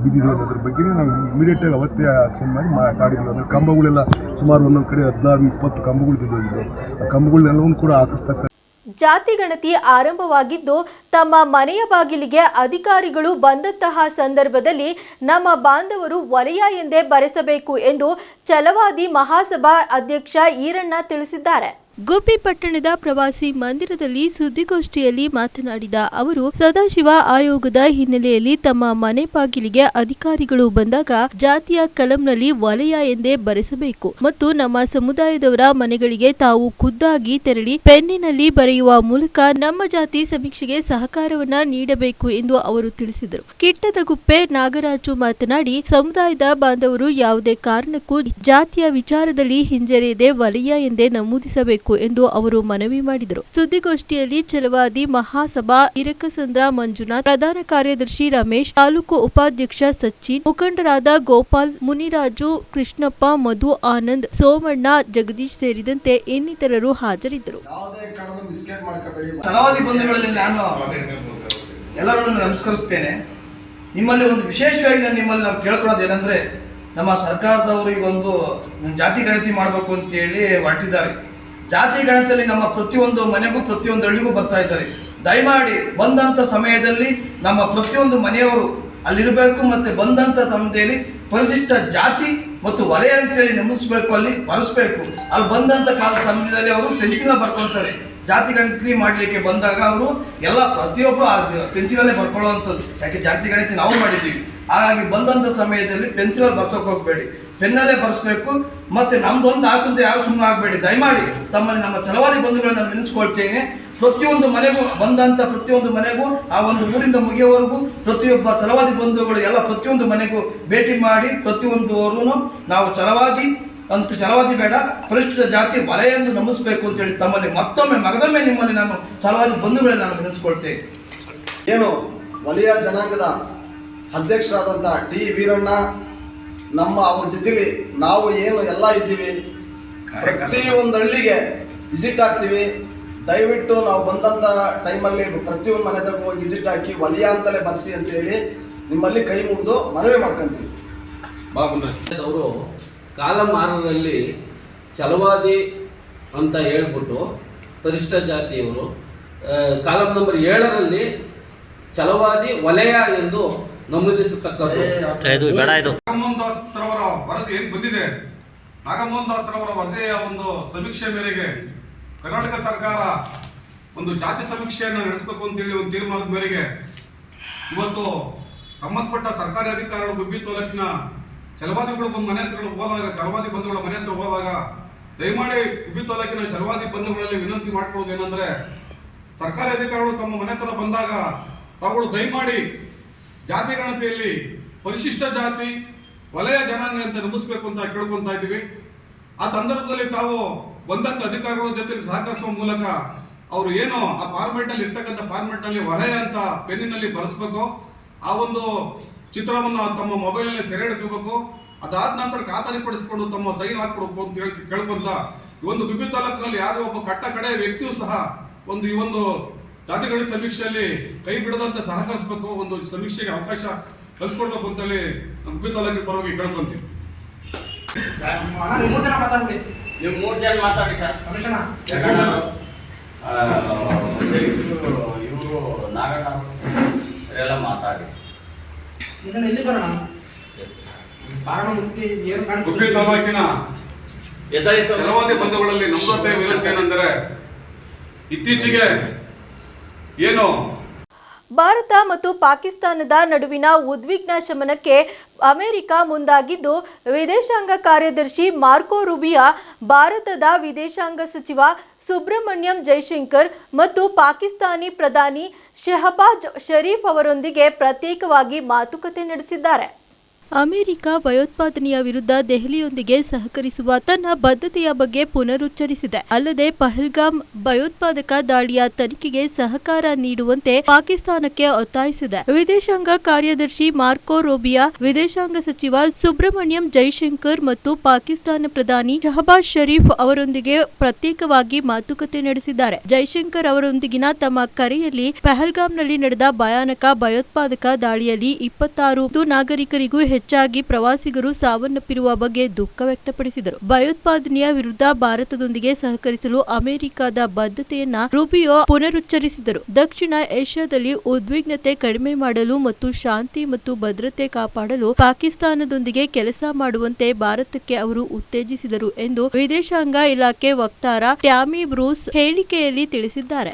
ಬಿದ್ದಿದೆ ಅನ್ನೋದ್ರ ಬಗ್ಗೆ ನಾವು ಇಮಿಡಿಯೇಟಾಗಿ ಅವತ್ತೇ ಆಕ್ಷನ್ ಮಾಡಿ ಮಾತಾಡಿದ್ವಿ ಅಂದರೆ ಕಂಬಗಳೆಲ್ಲ ಸುಮಾರು ಒಂದೊಂದು ಕಡೆ ಹದಿನಾರು, ಇಪ್ಪತ್ತು ಕಂಬಗಳು ಬಿದ್ದೋಗಿದ್ದವು. ಆ ಕಂಬಗಳನ್ನೆಲ್ಲವೂ ಕೂಡ ಹಾಕಿಸ್ತಕ್ಕ ಜಾತಿ ಗಣತಿ ಆರಂಭವಾಗಿದ್ದು, ತಮ್ಮ ಮನೆಯ ಬಾಗಿಲಿಗೆ ಅಧಿಕಾರಿಗಳು ಬಂದಂತಹ ಸಂದರ್ಭದಲ್ಲಿ ನಮ್ಮ ಬಾಂಧವರು ವಲಯ ಎಂದೇ ಬರೆಸಬೇಕು ಎಂದು ಛಲವಾದಿ ಮಹಾಸಭಾ ಅಧ್ಯಕ್ಷ ಈರಣ್ಣ ತಿಳಿಸಿದ್ದಾರೆ. ಗುಬ್ಬಿ ಪಟ್ಟಣದ ಪ್ರವಾಸಿ ಮಂದಿರದಲ್ಲಿ ಸುದ್ದಿಗೋಷ್ಠಿಯಲ್ಲಿ ಮಾತನಾಡಿದ ಅವರು, ಸದಾಶಿವ ಆಯೋಗದ ಹಿನ್ನೆಲೆಯಲ್ಲಿ ತಮ್ಮ ಮನೆ ಬಾಗಿಲಿಗೆ ಅಧಿಕಾರಿಗಳು ಬಂದಾಗ ಜಾತಿಯ ಕಲಂನಲ್ಲಿ ವಲಯ ಎಂದೇ ಬರೆಸಬೇಕು ಮತ್ತು ನಮ್ಮ ಸಮುದಾಯದವರ ಮನೆಗಳಿಗೆ ತಾವು ಖುದ್ದಾಗಿ ತೆರಳಿ ಪೆನ್ನಿನಲ್ಲಿ ಬರೆಯುವ ಮೂಲಕ ನಮ್ಮ ಜಾತಿ ಸಮೀಕ್ಷೆಗೆ ಸಹಕಾರವನ್ನ ನೀಡಬೇಕು ಎಂದು ಅವರು ತಿಳಿಸಿದರು. ಕಿಟ್ಟದಗುಪ್ಪೆ ನಾಗರಾಜು ಮಾತನಾಡಿ, ಸಮುದಾಯದ ಬಾಂಧವರು ಯಾವುದೇ ಕಾರಣಕ್ಕೂ ಜಾತಿಯ ವಿಚಾರದಲ್ಲಿ ಹಿಂಜರಿಯದೆ ವಲಯ ಎಂದೇ ನಮೂದಿಸಬೇಕು. ಎಂದು ಅವರು ಮನವಿ ಮಾಡಿದರು. ಸುದ್ದಿಗೋಷ್ಠಿಯಲ್ಲಿ ಛಲವಾದಿ ಮಹಾಸಭಾ ಇರಕಸಂದ್ರ ಮಂಜುನಾಥ್, ಪ್ರಧಾನ ಕಾರ್ಯದರ್ಶಿ ರಮೇಶ್, ತಾಲೂಕು ಉಪಾಧ್ಯಕ್ಷ ಸಚಿನ್, ಮುಖಂಡರಾದ ಗೋಪಾಲ್, ಮುನಿರಾಜು, ಕೃಷ್ಣಪ್ಪ, ಮಧು, ಆನಂದ್, ಸೋಮಣ್ಣ, ಜಗದೀಶ್ ಸೇರಿದಂತೆ ಇನ್ನಿತರರು ಹಾಜರಿದ್ದರು. ಎಲ್ಲರನ್ನು ನಮಸ್ಕರಿಸ್ತೇನೆ ನಿಮ್ಮಲ್ಲಿ ಒಂದು ವಿಶೇಷವಾಗಿ ನಾನು ನಿಮ್ಮಲ್ಲಿ ನಾವು ಕೇಳ್ಕೊಳ್ಳೋದು ಏನಂದ್ರೆ, ನಮ್ಮ ಸರ್ಕಾರದವರು ಈಗ ಒಂದು ಜಾತಿ ಗಣತಿ ಮಾಡಬೇಕು ಅಂತೇಳಿ ಹೊರಟಿದ್ದಾರೆ. ಜಾತಿ ಗಣತಿಯಲ್ಲಿ ನಮ್ಮ ಪ್ರತಿಯೊಂದು ಮನೆಗೂ ಪ್ರತಿಯೊಂದು ಹಳ್ಳಿಗೂ ಬರ್ತಾ ಇದ್ದಾರೆ. ದಯಮಾಡಿ ಬಂದಂಥ ಸಮಯದಲ್ಲಿ ನಮ್ಮ ಪ್ರತಿಯೊಂದು ಮನೆಯವರು ಅಲ್ಲಿರಬೇಕು ಮತ್ತೆ ಬಂದಂಥ ಸಮಯದಲ್ಲಿ ಪರಿಶಿಷ್ಟ ಜಾತಿ ಮತ್ತು ವಲಯ ಅಂತೇಳಿ ನಮೂದಿಸ್ಬೇಕು ಅಲ್ಲಿ ಬರೆಸ್ಬೇಕು ಅಲ್ಲಿ ಬಂದಂಥ ಕಾಲ ಸಮಯದಲ್ಲಿ ಅವರು ಪೆನ್ಷನ್ ಬರ್ಕೊಂತಾರೆ. ಜಾತಿ ಗಣತಿ ಮಾಡಲಿಕ್ಕೆ ಬಂದಾಗ ಅವರು ಎಲ್ಲ ಪ್ರತಿಯೊಬ್ಬರು ಆ ಪೆನ್ಸಿಲಲ್ಲೇ ಬರ್ಕೊಳ್ಳುವಂಥದ್ದು. ಯಾಕೆ ಜಾತಿ ಗಣತಿ ನಾವು ಮಾಡಿದ್ದೀವಿ. ಹಾಗಾಗಿ ಬಂದಂಥ ಸಮಯದಲ್ಲಿ ಪೆನ್ಸಿಲಲ್ಲಿ ಬರ್ಸೋಕೆ ಹೋಗಬೇಡಿ. ಪೆನ್ನಲ್ಲೇ ಬರೆಸ್ಬೇಕು. ಮತ್ತೆ ನಮ್ದೊಂದು ಹಾಕಂತ ಯಾರು ಸುಮ್ಮನೆ ಆಗಬೇಡಿ. ದಯಮಾಡಿ ತಮ್ಮಲ್ಲಿ ನಮ್ಮ ಚಲವಾದಿ ಬಂಧುಗಳನ್ನು ನೆನೆಸ್ಕೊಳ್ತೇನೆ. ಪ್ರತಿಯೊಂದು ಮನೆಗೂ ಬಂದಂಥ ಪ್ರತಿಯೊಂದು ಮನೆಗೂ, ಆ ಒಂದು ಊರಿಂದ ಮುಗಿಯೋವರೆಗೂ ಪ್ರತಿಯೊಬ್ಬ ಚಲವಾದಿ ಬಂಧುಗಳು ಎಲ್ಲ ಪ್ರತಿಯೊಂದು ಮನೆಗೂ ಭೇಟಿ ಮಾಡಿ ಪ್ರತಿಯೊಂದು ನಾವು ಚಲವಾದಿ ಅಂತ ಚಲವಾದಿ ಬೇಡ ಪರಿಶಿಷ್ಟ ಜಾತಿ ವಲಯ ಎಂದು ನಮಿಸಬೇಕು ಅಂತೇಳಿ ತಮ್ಮಲ್ಲಿ ಮತ್ತೊಮ್ಮೆ, ಮಗದೊಮ್ಮೆ ನಿಮ್ಮಲ್ಲಿ ನಾನು ಚಲವಾದಿ ಬಂಧುಗಳನ್ನ ನಾನು ನೆನೆಸ್ಕೊಳ್ತೇನೆ. ಏನು, ವಲಯ ಜನಾಂಗದ ಅಧ್ಯಕ್ಷರಾದಂಥ ಟಿ ವೀರಣ್ಣ ನಮ್ಮ ಅವ್ರ ಜೊತೆಲಿ ನಾವು ಏನು ಎಲ್ಲ ಇದ್ದೀವಿ. ಪ್ರತಿಯೊಂದು ಹಳ್ಳಿಗೆ ವಿಸಿಟ್ ಆಗ್ತೀವಿ. ದಯವಿಟ್ಟು ನಾವು ಬಂದಂಥ ಟೈಮಲ್ಲಿ ಪ್ರತಿಯೊಂದು ಮನೆದಾಗ ಹೋಗಿ ವಿಸಿಟ್ ಹಾಕಿ ವಲಯ ಅಂತಲೇ ಬರ್ಸಿ ಅಂತೇಳಿ ನಿಮ್ಮಲ್ಲಿ ಕೈ ಮುಗಿದು ಮನವಿ ಮಾಡ್ಕೊಂತೀವಿ. ಅವರು ಕಾಲಮಾನದಲ್ಲಿ ಚಲವಾದಿ ಅಂತ ಹೇಳ್ಬಿಟ್ಟು ಪರಿಷ್ಠ ಜಾತಿಯವರು ಕಾಲಂ ನಂಬರ್ ಏಳರಲ್ಲಿ ಚಲವಾದಿ ವಲಯ ಎಂದು ನಮೂದಿಸತಕ್ಕದ್ದು ನಾಗಮೋಹನ್ ದಾಸ್ ರವರ ವರದಿ ಏನ್ ಬಂದಿದೆ? ನಾಗಮೋಹನ್ ದಾಸ್ ರವರ ವರದಿಯ ಒಂದು ಸಮೀಕ್ಷೆ ಮೇರೆಗೆ ಕರ್ನಾಟಕ ಸರ್ಕಾರ ಒಂದು ಜಾತಿ ಸಮೀಕ್ಷೆಯನ್ನು ನಡೆಸಬೇಕು ಅಂತೇಳಿ ಒಂದು ತೀರ್ಮಾನದ ಮೇರೆಗೆ ಇವತ್ತು ಸಂಬಂಧಪಟ್ಟ ಸರ್ಕಾರಿ ಅಧಿಕಾರಿಗಳು ಗುಬ್ಬಿ ತಾಲೂಕಿನ ಚಲವಾದಿಗಳು ಬಂದು ಮನೆ ಹತ್ರಗಳು ಹೋದಾಗ ಚಲವಾದಿ ಬಂಧುಗಳ ಮನೆ ಹತ್ರ ಹೋದಾಗ ದಯಮಾಡಿ ಗುಬ್ಬಿ ತಾಲೂಕಿನ ಚಲವಾದಿ ಬಂಧುಗಳಲ್ಲಿ ವಿನಂತಿ ಮಾಡ್ಕೊಳ್ಳೋದು ಏನಂದ್ರೆ ಸರ್ಕಾರಿ ಅಧಿಕಾರಿಗಳು ತಮ್ಮ ಮನೆ ಹತ್ರ ಬಂದಾಗ ತಾವುಗಳು ದಯಮಾಡಿ ಜಾತಿ ಗಣತಿಯಲ್ಲಿ ಪರಿಶಿಷ್ಟ ಜಾತಿ, ವಲಯ ಜನಾಂಗ ಅಂತ ನಮಿಸ್ಬೇಕು ಅಂತ ಕೇಳ್ಕೊಂತ ಇದ್ದೀವಿ. ಆ ಸಂದರ್ಭದಲ್ಲಿ ತಾವು ಬಂದಂತ ಅಧಿಕಾರಿಗಳ ಜೊತೆ ಸಹಕರಿಸುವ ಮೂಲಕ ಅವರು ಏನು ಆ ಫಾರ್ಮೆಟ್ ಅಲ್ಲಿ ಇರ್ತಕ್ಕಂಥ ಫಾರ್ಮೆಟ್ನಲ್ಲಿ ವಲಯ ಅಂತ ಪೆನ್ನಿನಲ್ಲಿ ಬರೆಸ್ಬೇಕು. ಆ ಒಂದು ಚಿತ್ರವನ್ನು ತಮ್ಮ ಮೊಬೈಲ್ನಲ್ಲಿ ಸೆರೆ ಹಿಡ್ಕೋಬೇಕು ಅದಾದ ನಂತರ ಖಾತರಿಪಡಿಸಿಕೊಂಡು ತಮ್ಮ ಸೈನ್ ಹಾಕ್ಕೊಡ್ಬೇಕು ಅಂತ ಹೇಳಿ ಕೇಳ್ಕೊಂತ ಈ ಒಂದು ಬಿಬಿ ತಾಲೂಕಿನಲ್ಲಿ ಯಾರೋ ಒಬ್ಬ ಕಟ್ಟ ಕಡೆ ವ್ಯಕ್ತಿಯೂ ಸಹ ಒಂದು ಈ ಒಂದು ಜಾತಿಗಣಿತ ಸಮೀಕ್ಷೆಯಲ್ಲಿ ಕೈ ಬಿಡದಂತೆ ಸಹಕರಿಸಬೇಕು ಒಂದು ಸಮೀಕ್ಷೆಗೆ ಅವಕಾಶ ಕಲ್ಸ್ಕೊಡ್ಬೇಕು ಅಂತೇಳಿ ನಮ್ಮ ಗುಬ್ಬಿ ತಾಲೂಕಿನ ಪರವಾಗಿ ಕೇಳ್ಕೊಂತೀವಿ. ನೀವು ಮೂರು ಜನ ಮಾತಾಡಿ ಸರ್. ಇವರು ನಾಗಣ್ಣ ಇವರೆಲ್ಲ ಮಾತಾಡಿ. ಗುಬ್ಬಿ ತಾಲೂಕಿನ ಎದಳಿ ಛಲವಾದಿ ಬಂಧುಗಳಲ್ಲಿ ನಮ್ರತೆ ವಿನಂತಿ ಏನಂದರೆ ಇತ್ತೀಚೆಗೆ ಏನು? ಭಾರತ ಮತ್ತು ಪಾಕಿಸ್ತಾನದ ನಡುವಿನ ಉದ್ವಿಗ್ನ ಶಮನಕ್ಕೆ ಅಮೆರಿಕ ಮುಂದಾಗಿದ್ದು, ವಿದೇಶಾಂಗ ಕಾರ್ಯದರ್ಶಿ ಮಾರ್ಕೋ ರುಬಿಯಾ, ಭಾರತದ ವಿದೇಶಾಂಗ ಸಚಿವ ಸುಬ್ರಹ್ಮಣ್ಯಂ ಜೈಶಂಕರ್ ಮತ್ತು ಪಾಕಿಸ್ತಾನಿ ಪ್ರಧಾನಿ ಶೆಹಬಾಜ್ ಷರೀಫ್ ಅವರೊಂದಿಗೆ ಪ್ರತ್ಯೇಕವಾಗಿ ಮಾತುಕತೆ ನಡೆಸಿದ್ದಾರೆ. ಅಮೆರಿಕ ಭಯೋತ್ಪಾದನೆಯ ವಿರುದ್ಧ ದೆಹಲಿಯೊಂದಿಗೆ ಸಹಕರಿಸುವ ತನ್ನ ಬದ್ಧತೆಯ ಬಗ್ಗೆ ಪುನರುಚ್ಚರಿಸಿದೆ. ಅಲ್ಲದೆ ಪಹಲ್ಗಾಮ್ ಭಯೋತ್ಪಾದಕ ದಾಳಿಯ ತನಿಖೆಗೆ ಸಹಕಾರ ನೀಡುವಂತೆ ಪಾಕಿಸ್ತಾನಕ್ಕೆ ಒತ್ತಾಯಿಸಿದೆ. ವಿದೇಶಾಂಗ ಕಾರ್ಯದರ್ಶಿ ಮಾರ್ಕೋ ರೋಬಿಯಾ, ವಿದೇಶಾಂಗ ಸಚಿವ ಸುಬ್ರಹ್ಮಣ್ಯಂ ಜೈಶಂಕರ್ ಮತ್ತು ಪಾಕಿಸ್ತಾನ ಪ್ರಧಾನಿ ಶಹಬಾಜ್ ಷರೀಫ್ ಅವರೊಂದಿಗೆ ಪ್ರತ್ಯೇಕವಾಗಿ ಮಾತುಕತೆ ನಡೆಸಿದ್ದಾರೆ. ಜೈಶಂಕರ್ ಅವರೊಂದಿಗಿನ ತಮ್ಮ ಕರೆಯಲ್ಲಿ ಪಹಲ್ಗಾಮ್ನಲ್ಲಿ ನಡೆದ ಭಯಾನಕ ಭಯೋತ್ಪಾದಕ ದಾಳಿಯಲ್ಲಿ ಇಪ್ಪತ್ತಾರು ನಾಗರಿಕರಿಗೂ ಹೆಚ್ಚು ಹೆಚ್ಚಾಗಿ ಪ್ರವಾಸಿಗರು ಸಾವನ್ನಪ್ಪಿರುವ ಬಗ್ಗೆ ದುಃಖ ವ್ಯಕ್ತಪಡಿಸಿದರು. ಭಯೋತ್ಪಾದನೆಯ ವಿರುದ್ಧ ಭಾರತದೊಂದಿಗೆ ಸಹಕರಿಸಲು ಅಮೆರಿಕದ ಬದ್ಧತೆಯನ್ನ ರುಬಿಯೋ ಪುನರುಚ್ಚರಿಸಿದರು. ದಕ್ಷಿಣ ಏಷ್ಯಾದಲ್ಲಿ ಉದ್ವಿಗ್ನತೆ ಕಡಿಮೆ ಮಾಡಲು ಮತ್ತು ಶಾಂತಿ ಮತ್ತು ಭದ್ರತೆ ಕಾಪಾಡಲು ಪಾಕಿಸ್ತಾನದೊಂದಿಗೆ ಕೆಲಸ ಮಾಡುವಂತೆ ಭಾರತಕ್ಕೆ ಅವರು ಉತ್ತೇಜಿಸಿದರು ಎಂದು ವಿದೇಶಾಂಗ ಇಲಾಖೆ ವಕ್ತಾರ ಟ್ಯಾಮಿ ಬ್ರೂಸ್ ಹೇಳಿಕೆಯಲ್ಲಿ ತಿಳಿಸಿದ್ದಾರೆ.